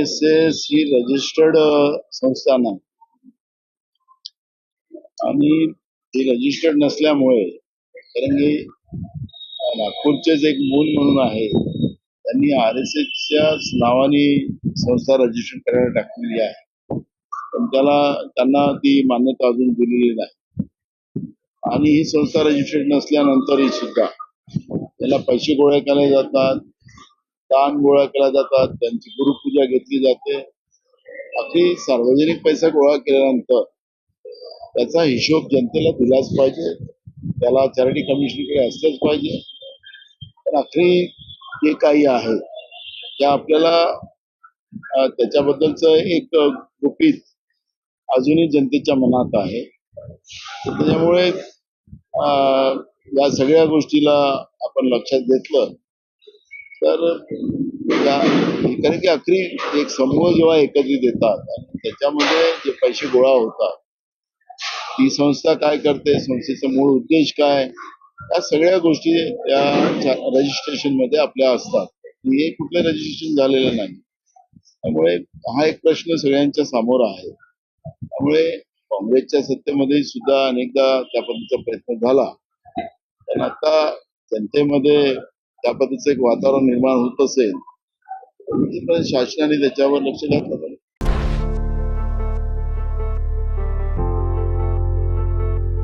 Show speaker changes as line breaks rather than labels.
S ही registered uh, संस्था नाही. आणि ही रजिस्टर्ड नसल्यामुळे कारण की नागपूरचेच एक मूल म्हणून आहे त्यांनी आर एस एसच्या नावाने संस्था रजिस्टर करायला टाकलेली आहे. पण त्याला त्यांना ती मान्यता अजून दिलेली नाही. आणि ही संस्था रजिस्टर्ड नसल्यानंतरही सुद्धा त्याला पैसे गोळा केले जातात दान गोळा केला जातात त्यांची गुरुपूजा घेतली जाते. अगदी सार्वजनिक पैसा गोळा केल्यानंतर त्याचा हिशोब जनतेला दिलाच पाहिजे. त्याला चॅरिटी कमिशनकडे असलंच पाहिजे. पण अखेरी जे काही आहे त्या आपल्याला त्याच्याबद्दलच त्याच्याबद्दलचं एक गुपित अजूनही जनतेच्या मनात आहे. त्याच्यामुळे या सगळ्या गोष्टीला आपण लक्षात घेतलं. तर कारण की अखेरी एक समूह जेव्हा एकत्रित येतात आणि त्याच्यामध्ये जे पैसे गोळा होतात ती संस्था काय करते संस्थेचा मूळ उद्देश काय? या सगळ्या गोष्टी या रजिस्ट्रेशनमध्ये आपल्या असतात. हे कुठलं रजिस्ट्रेशन झालेलं नाही. त्यामुळे हा एक प्रश्न सगळ्यांच्या समोर आहे. त्यामुळे काँग्रेसच्या सत्तेमध्ये सुद्धा अनेकदा त्या पद्धतीचा प्रयत्न झाला. पण आता जनतेमध्ये त्या पद्धतीचं एक वातावरण निर्माण होत असेल शासनाने त्याच्यावर लक्ष घातलं